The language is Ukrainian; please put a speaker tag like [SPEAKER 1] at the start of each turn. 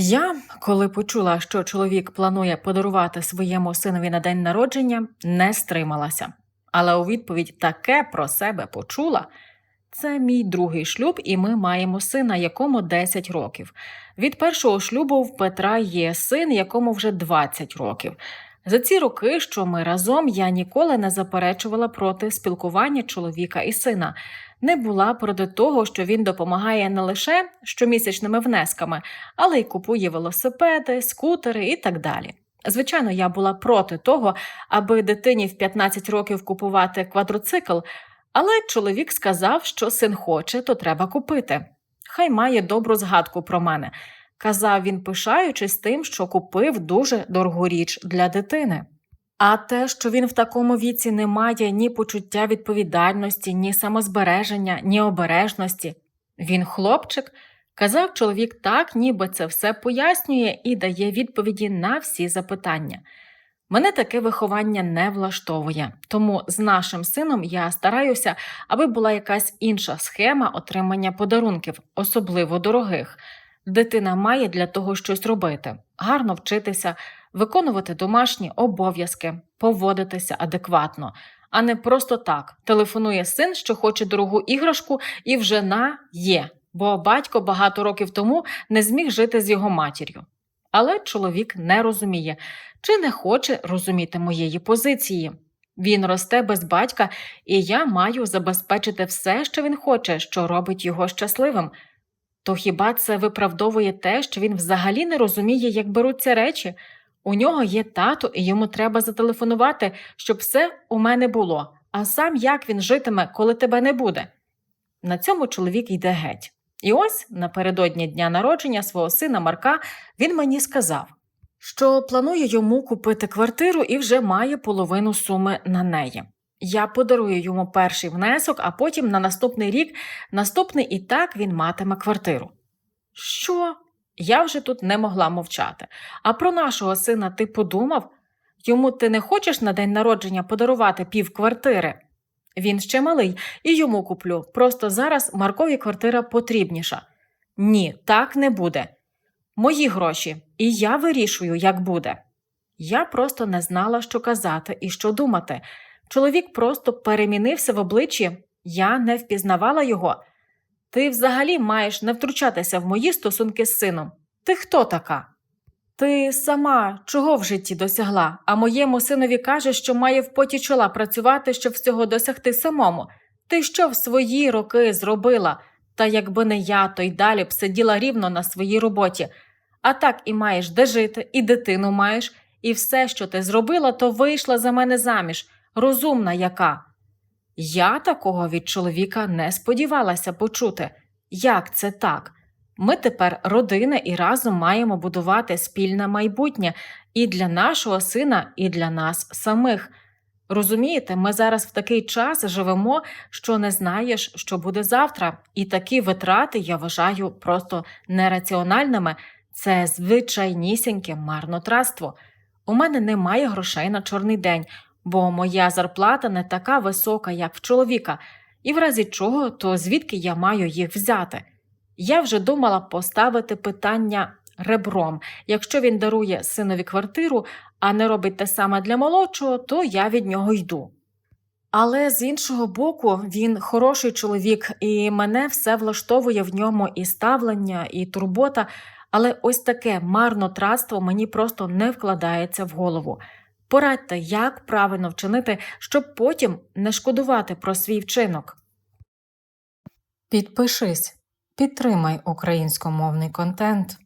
[SPEAKER 1] Я, коли почула, що чоловік планує подарувати своєму синові на день народження, не стрималася. Але у відповідь таке про себе почула. Це мій другий шлюб, і ми маємо сина, якому 10 років. Від першого шлюбу в Петра є син, якому вже 20 років. За ці роки, що ми разом, я ніколи не заперечувала проти спілкування чоловіка і сина. Не була проти того, що він допомагає не лише щомісячними внесками, але й купує велосипеди, скутери і так далі. Звичайно, я була проти того, аби дитині в 15 років купувати квадроцикл, але чоловік сказав, що син хоче, то треба купити. Хай має добру згадку про мене. Казав він, пишаючись тим, що купив дуже дорогу річ для дитини. А те, що він в такому віці не має ні почуття відповідальності, ні самозбереження, ні обережності. Він хлопчик, казав чоловік так, ніби це все пояснює і дає відповіді на всі запитання. Мене таке виховання не влаштовує, тому з нашим сином я стараюся, аби була якась інша схема отримання подарунків, особливо дорогих. Дитина має для того щось робити, гарно вчитися, виконувати домашні обов'язки, поводитися адекватно, а не просто так телефонує син, що хоче дорогу іграшку, і вже на є, бо батько багато років тому не зміг жити з його матір'ю. Але чоловік не розуміє чи не хоче розуміти моєї позиції. Він росте без батька, і я маю забезпечити все, що він хоче, що робить його щасливим. То хіба це виправдовує те, що він взагалі не розуміє, як беруться речі? У нього є тато, і йому треба зателефонувати, щоб все у мене було, а сам як він житиме, коли тебе не буде. На цьому чоловік йде геть. І ось напередодні дня народження свого сина Марка він мені сказав, що планує йому купити квартиру і вже має половину суми на неї. Я подарую йому перший внесок, а потім на наступний рік наступний і так він матиме квартиру. Що? Я вже тут не могла мовчати. А про нашого сина ти подумав? Йому ти не хочеш на день народження подарувати пів квартири? Він ще малий, і йому куплю. Просто зараз Маркові квартира потрібніша. Ні, так не буде. Мої гроші, і я вирішую, як буде. Я просто не знала, що казати і що думати. Чоловік просто перемінився в обличчі, я не впізнавала його. Ти взагалі маєш не втручатися в мої стосунки з сином. Ти хто така? Ти сама чого в житті досягла, а моєму синові каже, що має в поті чола працювати, щоб всього досягти самому. Ти що в свої роки зробила? Та якби не я, то й далі б сиділа рівно на своїй роботі. А так і маєш де жити, і дитину маєш, і все, що ти зробила, то вийшла за мене заміж, розумна яка. Я такого від чоловіка не сподівалася почути. Як це так? Ми тепер родина і разом маємо будувати спільне майбутнє і для нашого сина, і для нас самих. Розумієте, ми зараз в такий час живемо, що не знаєш, що буде завтра, і такі витрати я вважаю просто нераціональними. Це звичайнісіньке марнотратство. У мене немає грошей на чорний день, бо моя зарплата не така висока, як в чоловіка, і в разі чого, то звідки я маю їх взяти? Я вже думала поставити питання ребром. Якщо він дарує синові квартиру, а не робить те саме для молодшого, то я від нього йду. Але з іншого боку, він хороший чоловік, і мене все влаштовує в ньому і ставлення, і турбота, але ось таке марнотратство мені просто не вкладається в голову. Порадьте, як правильно вчинити, щоб потім не шкодувати про свій вчинок. Підпишись, підтримай українськомовний контент.